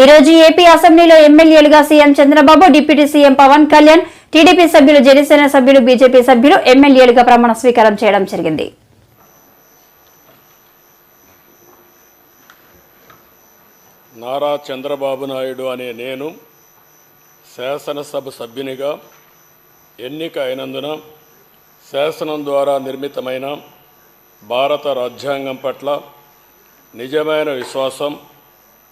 ఈ రోజు ఏపీ అసెంబ్లీలో ఎమ్మెల్యేలుగా CM Chandrababu deputy CM Pawan Kalyan TDP సభ్యులు జనసేన సభ్యులు బీజేపీ సభ్యులు ఎమ్మెల్యేలుగా ప్రమాణ స్వీకారం చేయడం జరిగింది. నారా చంద్రబాబు నాయుడు అనే నేను శాసనసభ సభ్యునిగా ఎన్నిక అయినందున శాసనం ద్వారా నిర్మితమైన భారత రాజ్యాంగం పట్ల నిజమైన విశ్వాసం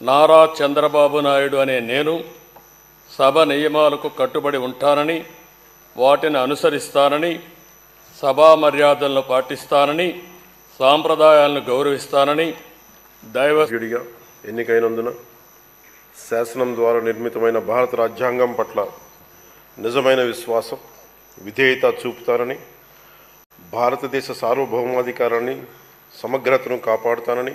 నారా చంద్రబాబు నాయుడు అనే నేను సభ నియమాలకు కట్టుబడి ఉంటానని వాటిని అనుసరిస్తానని సభా మర్యాదలను పాటిస్తానని సాంప్రదాయాలను గౌరవిస్తానని దైవ ఎన్నికైనందున శాసనం ద్వారా నిర్మితమైన భారత రాజ్యాంగం పట్ల నిజమైన విశ్వాసం విధేయత చూపుతానని భారతదేశ సార్వభౌమాధికారాన్ని సమగ్రతను కాపాడుతానని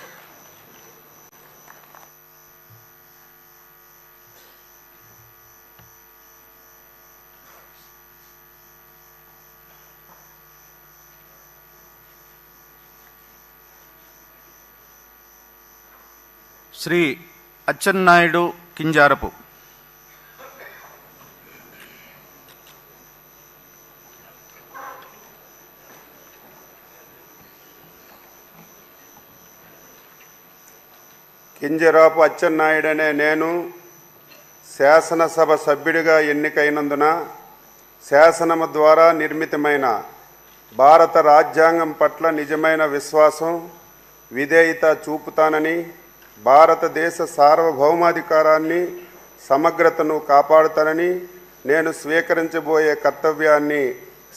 శ్రీ అచ్చెన్నాయుడు కింజారపు. కింజరాపు అచ్చెన్నాయుడనే నేను శాసనసభ సభ్యుడిగా ఎన్నికైనందున శాసనము ద్వారా నిర్మితమైన భారత రాజ్యాంగం పట్ల నిజమైన విశ్వాసం విధేయత చూపుతానని భారతదేశ సార్వభౌమాధికారాన్ని సమగ్రతను కాపాడుతానని నేను స్వీకరించబోయే కర్తవ్యాన్ని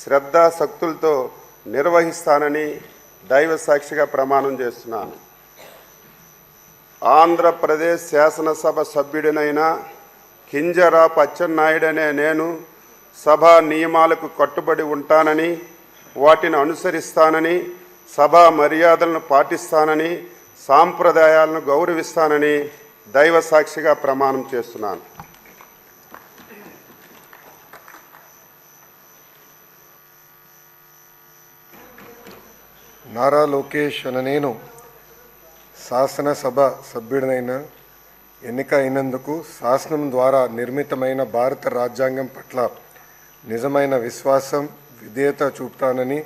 శ్రద్ధాశక్తులతో నిర్వహిస్తానని దైవ సాక్షిగా ప్రమాణం చేస్తున్నాను. ఆంధ్రప్రదేశ్ శాసనసభ సభ్యుడినైన కింజరాపు అచ్చెన్నాయుడనే నేను సభా నియమాలకు కట్టుబడి ఉంటానని వాటిని అనుసరిస్తానని సభా మర్యాదలను పాటిస్తానని సాంప్రదాయాలను గౌరవిస్తానని దైవ సాక్షిగా ప్రమాణం చేస్తున్నాను. నారా లోకేష్ అనే నేను శాసనసభ సభ్యుడినైన ఎన్నిక అయినందుకు శాసనం ద్వారా నిర్మితమైన భారత రాజ్యాంగం పట్ల నిజమైన విశ్వాసం విధేయత చూపుతానని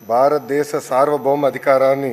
భారతదేశ సార్వభౌమ అధికారాన్ని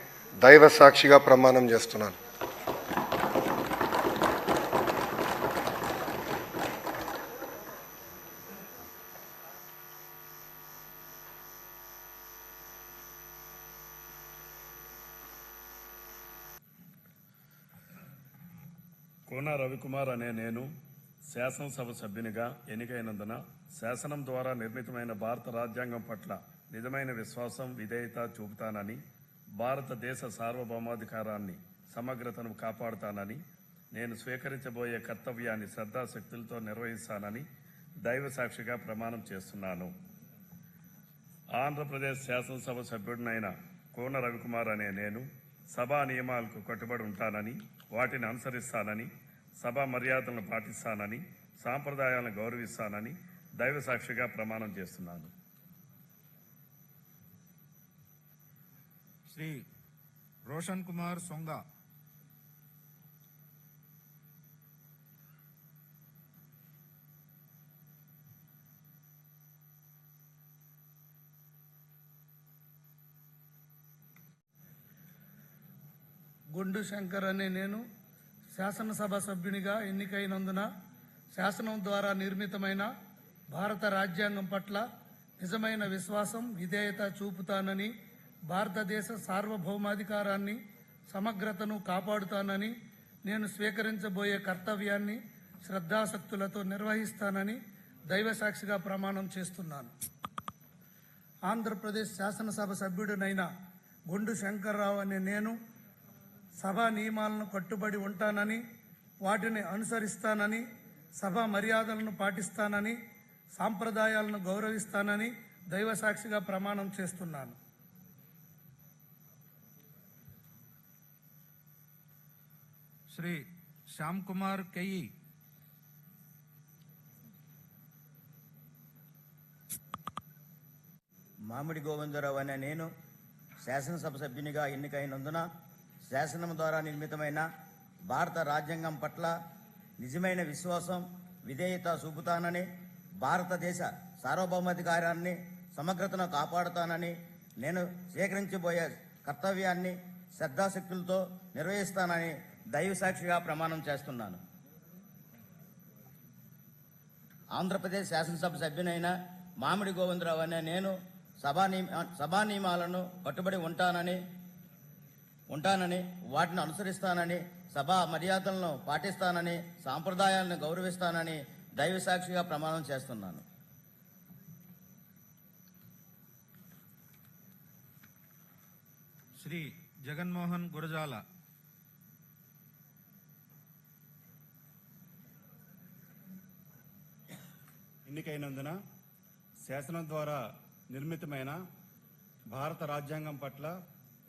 దైవ సాక్షిగా ప్రమాణం చేస్తున్నాను. కోన రవికుమార్ అనే నేను శాసనసభ సభ్యునిగా ఎన్నికైనందున శాసనం ద్వారా నిర్మితమైన భారత రాజ్యాంగం పట్ల నిజమైన విశ్వాసం విధేయత చూపుతానని భారతదేశ సార్వభౌమాధికారాన్ని సమగ్రతను కాపాడుతానని నేను స్వీకరించబోయే కర్తవ్యాన్ని శ్రద్ధాశక్తులతో నిర్వహిస్తానని దైవ సాక్షిగా ప్రమాణం చేస్తున్నాను. ఆంధ్రప్రదేశ్ శాసనసభ సభ్యుడినైన కోన రవికుమార్ అనే నేను సభా నియమాలకు కట్టుబడి ఉంటానని వాటిని అనుసరిస్తానని సభా మర్యాదలను పాటిస్తానని సాంప్రదాయాలను గౌరవిస్తానని దైవ సాక్షిగా ప్రమాణం చేస్తున్నాను. శ్రీ రోషన్ కుమార్ సొంగ. గుండు శంకర్ అనే నేను శాసనసభ సభ్యునిగా ఎన్నికైనందున శాసనం ద్వారా నిర్మితమైన భారత రాజ్యాంగం పట్ల నిజమైన విశ్వాసం విధేయత చూపుతానని భారతదేశ సార్వభౌమాధికారాన్ని సమగ్రతను కాపాడుతానని నేను స్వీకరించబోయే కర్తవ్యాన్ని శ్రద్ధాశక్తులతో నిర్వహిస్తానని దైవసాక్షిగా ప్రమాణం చేస్తున్నాను. ఆంధ్రప్రదేశ్ శాసనసభ సభ్యుడినైన గుండు శంకర్రావు అనే నేను సభా నియమాలను కట్టుబడి ఉంటానని వాటిని అనుసరిస్తానని సభ మర్యాదలను పాటిస్తానని సాంప్రదాయాలను గౌరవిస్తానని దైవసాక్షిగా ప్రమాణం చేస్తున్నాను. శ్రీ శ్యామ్ కుమార్ కయ్యి మామిడి గోవిందరావు అనే నేను శాసనసభ సభ్యునిగా ఎన్నికైనందున శాసనం ద్వారా నిర్మితమైన భారత రాజ్యాంగం పట్ల నిజమైన విశ్వాసం విధేయత చూపుతానని భారతదేశ సార్వభౌమాధికారాన్ని సమగ్రతను కాపాడుతానని నేను స్వీకరించబోయే కర్తవ్యాన్ని శ్రద్ధాశక్తులతో నిర్వహిస్తానని దైవసాక్షిగా ప్రమాణం చేస్తున్నాను. ఆంధ్రప్రదేశ్ శాసనసభ సభ్యునైన మామిడి గోవిందరావు అనే నేను సభా నియమ సభా నియమాలను కట్టుబడి ఉంటానని ఉంటానని వాటిని అనుసరిస్తానని సభా మర్యాదలను పాటిస్తానని సాంప్రదాయాలను గౌరవిస్తానని దైవ సాక్షిగా ప్రమాణం చేస్తున్నాను. శ్రీ జగన్మోహన్ గురజాల ఎన్నికైనందున శాసనం ద్వారా నిర్మితమైన భారత రాజ్యాంగం పట్ల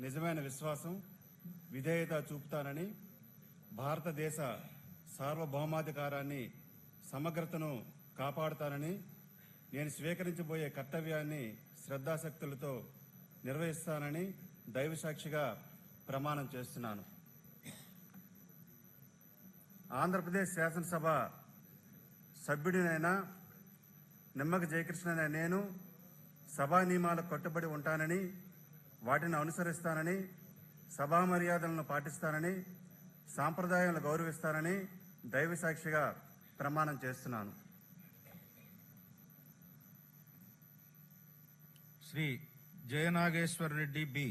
నిజమైన విశ్వాసం విధేయత చూపుతానని భారతదేశ సార్వభౌమాధికారాన్ని సమగ్రతను కాపాడుతానని నేను స్వీకరించబోయే కర్తవ్యాన్ని శ్రద్ధాశక్తులతో నిర్వహిస్తానని దైవసాక్షిగా ప్రమాణం చేస్తున్నాను. ఆంధ్రప్రదేశ్ శాసనసభ సభ్యుడినైన నిమ్మక జయకృష్ణ నేను సభా నియమాలకు కట్టుబడి ఉంటానని వాటిని అనుసరిస్తానని సభా మర్యాదలను పాటిస్తానని సాంప్రదాయాలను గౌరవిస్తానని దైవ సాక్షిగా ప్రమాణం చేస్తున్నాను. శ్రీ జయనాగేశ్వర్ రెడ్డి బి.